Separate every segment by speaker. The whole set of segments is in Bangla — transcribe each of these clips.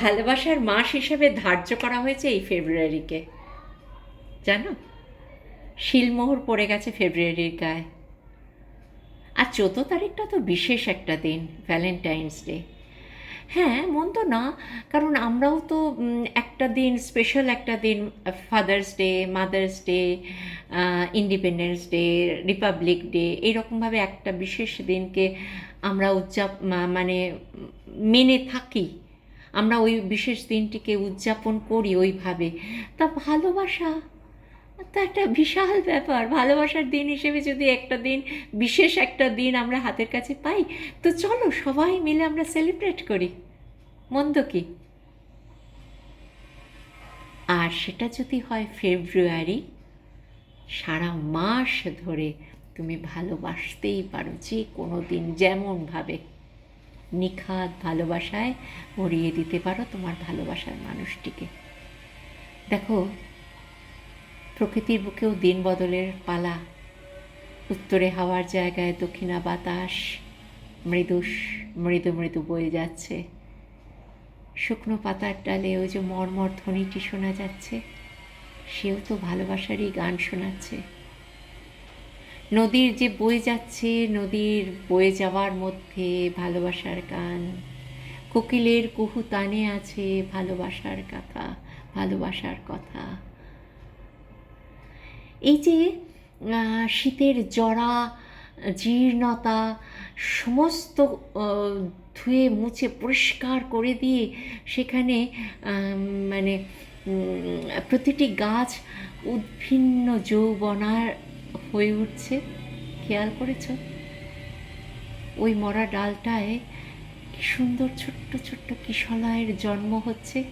Speaker 1: ভালোবাসার মাস হিসেবে ধার্য করা হয়েছে এই ফেব্রুয়ারিকে। জানো? শিলমোহর পড়ে গেছে ফেব্রুয়ারির গায়ে। আর চৌদ্দ তারিখটা তো বিশেষ একটা দিন ভ্যালেন্টাইন্স ডে হ্যাঁ মন্দ না, কারণ আমরাও তো একটা দিন স্পেশাল একটা দিন father's day mother's day independence day republic day এইরকমভাবে একটা বিশেষ দিনকে আমরা উদযাপ মানে মেনে থাকি। আমরা ওই বিশেষ দিনটিকে উদযাপন করি ওইভাবে। তা ভালোবাসা তো একটা বিশাল ব্যাপার। ভালোবাসার দিন হিসেবে যদি একটা দিন, বিশেষ একটা দিন আমরা হাতের কাছে পাই, তো চলো সবাই মিলে আমরা সেলিব্রেট করি। মন্দ কি? আর সেটা যদি হয় ফেব্রুয়ারি সারা মাস ধরে তুমি ভালোবাসতেই পারো, যে কোনো দিন যেমনভাবে। নিখাত ভালোবাসায় ভরিয়ে দিতে পারো তোমার ভালোবাসার মানুষটিকে। দেখো, প্রকৃতির বুকেও দিন বদলের পালা, উত্তরে হাওয়ার জায়গায় দক্ষিণা বাতাস, মৃদু মৃদু মৃদু বয়ে যাচ্ছে। শুকনো পাতার ডালে ওই যে মর্মর ধ্বনিটি শোনা যাচ্ছে, সেও তো ভালোবাসারই গান শোনাচ্ছে। নদীর যে বয়ে যাচ্ছে, নদীর বয়ে যাওয়ার মধ্যে ভালোবাসার গান কোকিলের কুহু তানে আছে ভালোবাসার কথা ভালোবাসার কথা। এই যে শীতের জরা, জীর্ণতা, সমস্ত ধুয়ে মুছে পরিষ্কার করে দিয়ে সেখানে মানে প্রতিটি গাছ উদ্ভিন্ন যৌবনার হয়ে উঠছে। খেয়াল করেছ? ওই মরা ডালটায় কি সুন্দর ছোট্ট ছোট্ট কিশলয়ের জন্ম হচ্ছে।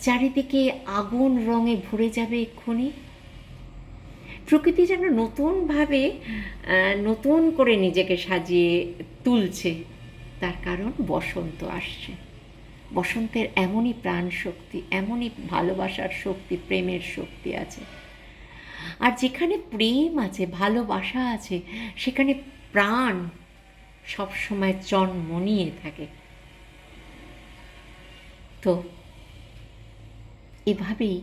Speaker 1: চারিদিকে আগুন রঙে ভরে যাবে এক্ষুনি। প্রকৃতি যেন নতুনভাবে নতুন করে নিজেকে সাজিয়ে তুলছে। তার কারণ বসন্ত আসছে। বসন্তের এমনই প্রাণ শক্তি এমনই ভালোবাসার শক্তি, প্রেমের শক্তি আছে। আর যেখানে প্রেম আছে, ভালোবাসা আছে, সেখানে প্রাণ সবসময় জন্ম নিয়ে থাকে। তো এভাবেই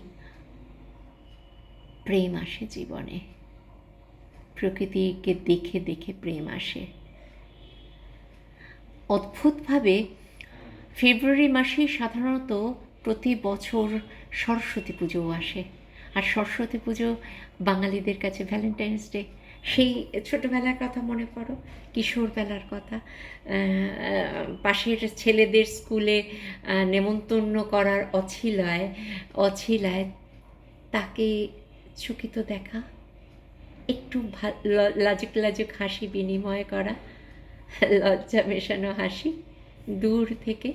Speaker 1: প্রেম আসে জীবনে। প্রকৃতিকে দেখে দেখে প্রেম আসে। অদ্ভুতভাবে ফেব্রুয়ারি মাসেই সাধারণত প্রতি বছর সরস্বতী পুজোও আসে। আর সরস্বতী পুজো বাঙালিদের কাছে ভ্যালেন্টাইন্স ডে সেই ছোটোবেলার কথা মনে পড়ো? কিশোরবেলার কথা। পাশের ছেলেদের স্কুলে নেমন্তন্ন করার অছিলায় অছিলায় তাকে চকিত দেখা, একটু লাজুক লাজুক হাসি বিনিময় করা, লজ্জা মেশানো হাসি, দূর থেকে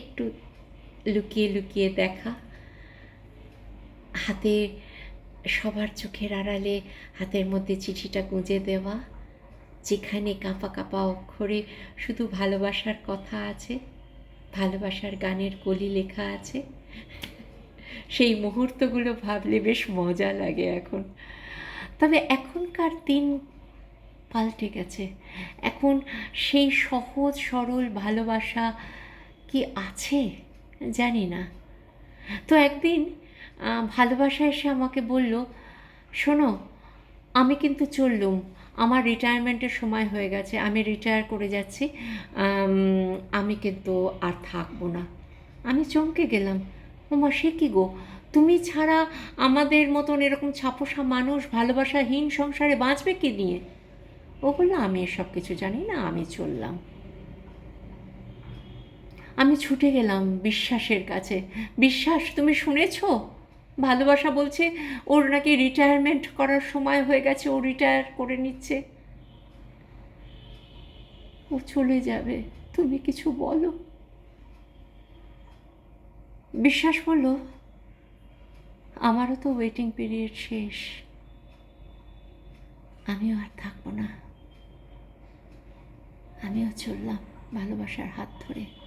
Speaker 1: একটু লুকিয়ে লুকিয়ে দেখা। হাতে সবার চোখের আড়ালে হাতের মধ্যে চিঠিটা গুঁজে দেওয়া, যেখানে কাঁপা কাঁপা অক্ষরে শুধু ভালোবাসার কথা আছে, ভালোবাসার গানের কলি লেখা আছে। সেই মুহূর্তগুলো ভাবলে বেশ মজা লাগে এখন। তবে এখনকার দিন পাল্টে গেছে। এখন সেই সহজ, সরল ভালোবাসা কি আছে? জানি না। তো একদিন ভালোবাসা এসে আমাকে বলল, শোনো, আমি কিন্তু চললুম। আমার রিটায়ারমেন্টের সময় হয়ে গেছে, আমি রিটায়ার করে যাচ্ছি। আমি কিন্তু আর থাকব না। আমি চমকে গেলাম। ওমা, সে কি গো? তুমি ছাড়া আমাদের মতন এরকম ছাপোষা মানুষ ভালোবাসাহীন সংসারে বাঁচবে কি নিয়ে? ও বলল, আমি এসব কিছু জানি না, আমি চললাম। আমি ছুটে গেলাম বিশ্বাসের কাছে। বিশ্বাস, তুমি শুনেছ? ভালোবাসা বলছে, ওর নাকি রিটায়ারমেন্ট করার সময় হয়ে গেছে, ও রিটায়ার করে নিচ্ছে। ও চলে যাবে, তুমি কিছু বলো। বিশ্বাস বলল আমারও তো ওয়েটিং পিরিয়ড শেষ। আমিও আর থাকব না। আমিও চললাম ভালোবাসার হাত ধরে।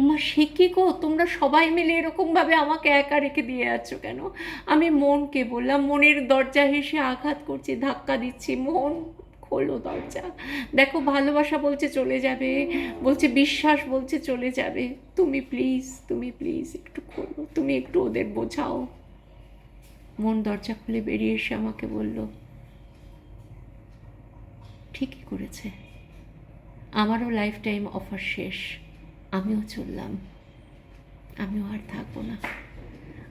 Speaker 1: মা সে কি গো? তোমরা সবাই মিলে এরকমভাবে আমাকে একা রেখে দিয়ে আছো কেন? আমি মনকে বললাম, মনের দরজা হেসে আঘাত করছি, ধাক্কা দিচ্ছি, মন খোলো দরজা। দেখো, ভালোবাসা বলছে চলে যাবে, বলছে বিশ্বাস বলছে চলে যাবে। তুমি প্লিজ তুমি প্লিজ একটু খোলো, তুমি একটু ওদের বোঝাও। মন দরজা খুলে বেরিয়ে এসে আমাকে বলল, ঠিকই করেছে। আমারও লাইফ টাইম অফার শেষ। আমিও চললাম। আমিও আর থাকব না।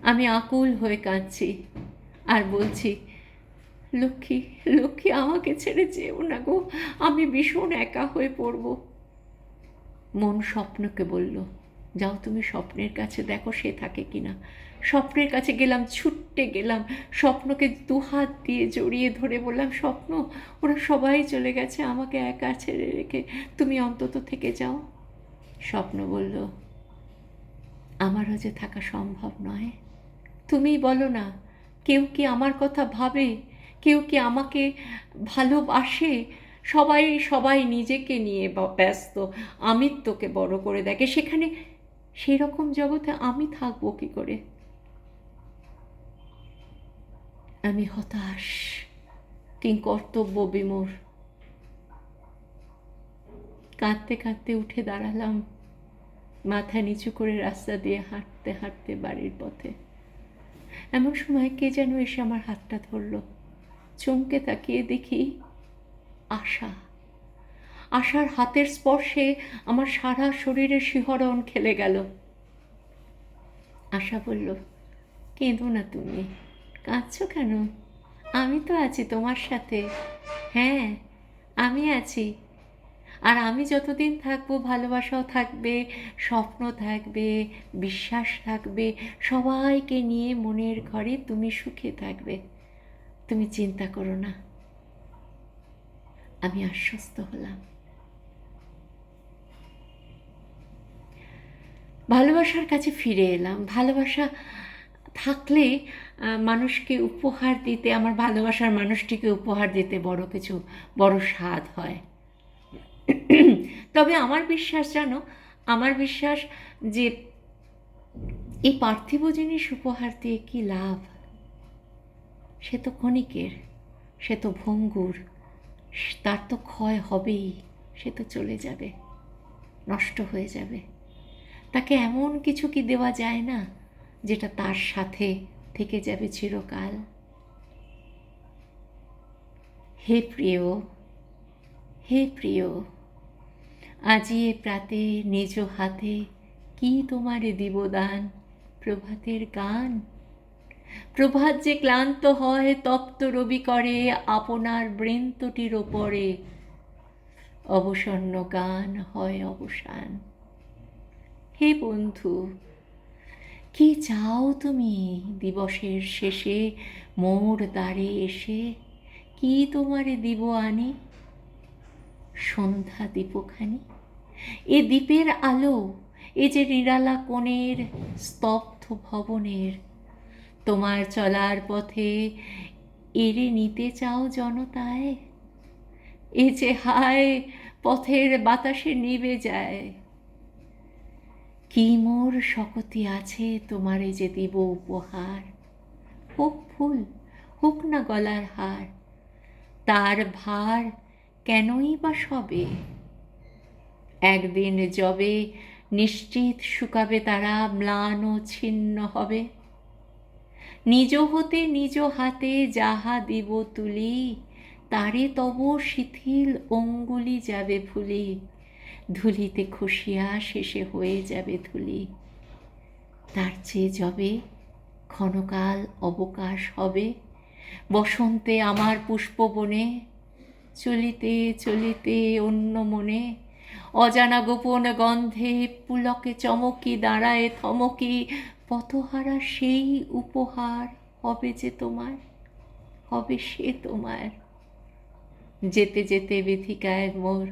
Speaker 1: আমি আকুল হয়ে কাঁদছি আর বলছি, লক্ষ্মী লক্ষ্মী, আমাকে ছেড়ে যেও না গো। আমি ভীষণ একা হয়ে পড়ব। মন স্বপ্নকে বলল, যাও তুমি স্বপ্নের কাছে, দেখো সে থাকে কিনা। স্বপ্নের কাছে গেলাম ছুট্টে গেলাম, স্বপ্নকে দু হাত দিয়ে জড়িয়ে ধরে বললাম, স্বপ্ন, ওরা সবাই চলে গেছে, আমাকে একা ছেড়ে রেখে তুমি অন্তত থেকে যাও। স্বপ্ন বলল, আমারও যে থাকা সম্ভব নয়। তুমিই বলো না, কেউ কি আমার কথা ভাবে? কেউ কি আমাকে ভালোবাসে? সবাই সবাই নিজেকে নিয়ে ব্যস্ত, আমিত্বকে বড় করে দেখে। সেখানে সেই রকম জগতে আমি থাকব কি করে? আমি হতাশ কিং কর্তব্য বিমূর কাঁদতে কাঁদতে উঠে দাঁড়ালাম, মাথা নিচু করে রাস্তা দিয়ে হাঁটতে হাঁটতে বাড়ির পথে। এমন সময় কে যেন এসে আমার হাতটা ধরলো। চমকে তাকিয়ে দেখি আশা। আশার হাতের স্পর্শে আমার সারা শরীরে শিহরণ খেলে গেল। আশা বলল, কেঁদো না তুমি। কাঁদছ কেন? আমি তো আছি তোমার সাথে। হ্যাঁ আমি আছি। আমি যতদিন থাকব, ভালোবাসাও থাকবে, স্বপ্ন থাকবে, বিশ্বাস থাকবে, সবাইকে নিয়ে মনের ঘরে তুমি সুখে থাকবে। তুমি চিন্তা করো না। আমি আশ্বস্ত হলাম। ভালোবাসার কাছে ফিরে এলাম। ভালোবাসা থাকলে মানুষকে উপহার দিতে, আমার ভালোবাসার মানুষটিকে উপহার দিতে বড় কিছু, বড় স্বাদ হয়। তবে আমার বিশ্বাস জানো, আমার বিশ্বাস যে এই পার্থিব জিনিস উপহার দিয়ে কি লাভ? সে তো ক্ষণিকের, সে তো ভঙ্গুর, তার তো ক্ষয় হবেই, সে তো চলে যাবে, নষ্ট হয়ে যাবে। তাকে এমন কিছু কি দেওয়া যায় না, যেটা তার সাথে থেকে যাবে চিরকাল? হে প্রিয় হে প্রিয় আজিয়ে প্রাতে নিজ হাতে কি তোমারে দিবদান, প্রভাতের গান? প্রভাত যে ক্লান্ত হয়, তপ্ত রবি করে, আপনার বৃন্তটির ওপরে অবসন্ন গান হয় অবসান। হে বন্ধু, কি চাও তুমি দিবসের শেষে? মোর দ্বারে এসে কি তোমারে দিব আনি? সন্ধ্যা দীপখানি। এ দ্বীপের আলো, এ যে নিরালা কোণের স্তব্ধ ভবনের, তোমার চলার পথে এড়ে নিতে চাও জনতায়? এ যে হায়, পথের বাতাসে নিবে যায়। কি মোর শকতি আছে তোমারে যে দিব উপহার? হোক ফুল, হোক না গলার হার, তার ভার কেনই বা সবে? একদিন যবে নিশ্চিত শুকাবে তারা, ম্লান ও ছিন্ন হবে। নিজ হতে নিজ হাতে যাহা দিব তুলি, তারে তব শিথিল অঙ্গুলি যাবে ফুলি। ধুলিতে খুশিয়া শেষে হয়ে যাবে ধুলি। তার চেয়ে যবে ক্ষণকাল অবকাশ হবে। বসন্তে আমার পুষ্পবনে চলিতে চলিতে অন্য মনে, অজানা গোপন গন্ধে পুলকে চমকি দাঁড়ায় থমকি, পথহারা সেই উপহার হবে যে তোমার, হবে সে তোমার। যেতে যেতে বিথিকায় মোর,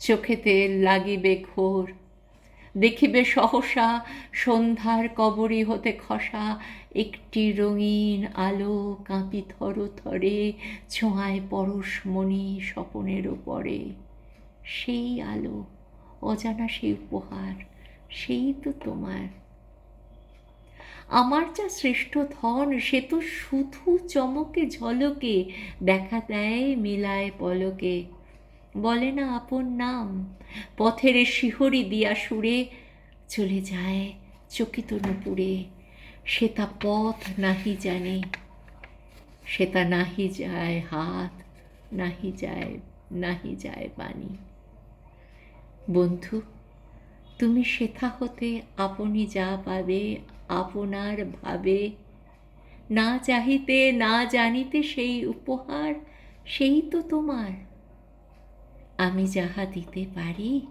Speaker 1: চোখেতে লাগিবে ঘোর। দেখিবে সহসা সন্ধ্যার কবরী হতে খসা একটি রঙিন আলো কাঁপি থর থরে ছোঁয়ায় পরশমণি স্বপনের ওপরে সেই আলো, অজানা সেই উপহার, সেই তো তোমার। আমার যা শ্রেষ্ঠ ধন, সে তো শুধু চমকে ঝলকে, দেখা দেয় মিলায় পলকে। বলে না আপন নাম। পথের শিহরি দিয়া সুরে চলে যায় চকিত নুপুরে সে তা পথ নাহি জানে, সে তা নাহি যায় হাত, নাহি যায় নাহি যায় বাণী। বন্ধু, তুমি সেথা হতে আপনি যা পাবে, আপনার ভাবে। না চাহিতে, না জানিতে সেই উপহার, সেই তো তোমার। আমি যাহা দিতে পারি,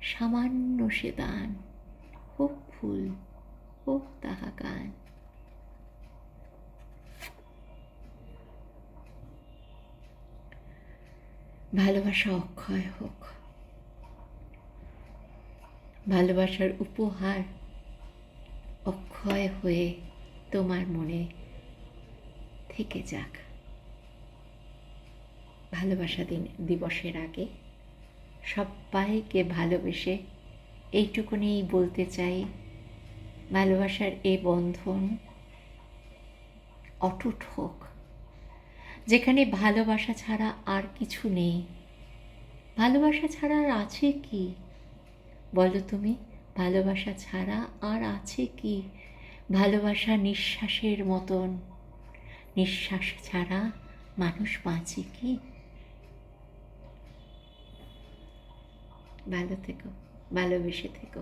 Speaker 1: সামান্য সে দান। হোক ফুল, হোক তাহা গান। ভালোবাসা অক্ষয় হোক। ভালোবাসার উপহার অক্ষয় হয়ে তোমার মনে থেকে যাক। ভালোবাসা দিন দিবসের আগে। সবাইকে ভালোবেসে এইটুকুনেই বলতে চাই, ভালোবাসার এই বন্ধন অটুট হোক। যেখানে ভালোবাসা ছাড়া আর কিছু নেই। ভালোবাসা ছাড়া আর আছে কি? বলো তুমি, ভালোবাসা ছাড়া আর আছে কি? ভালোবাসা নিঃশ্বাসের মতন। নিঃশ্বাস ছাড়া মানুষ বাঁচে কি? ভালো থেকো ভালোবেসে থেকো।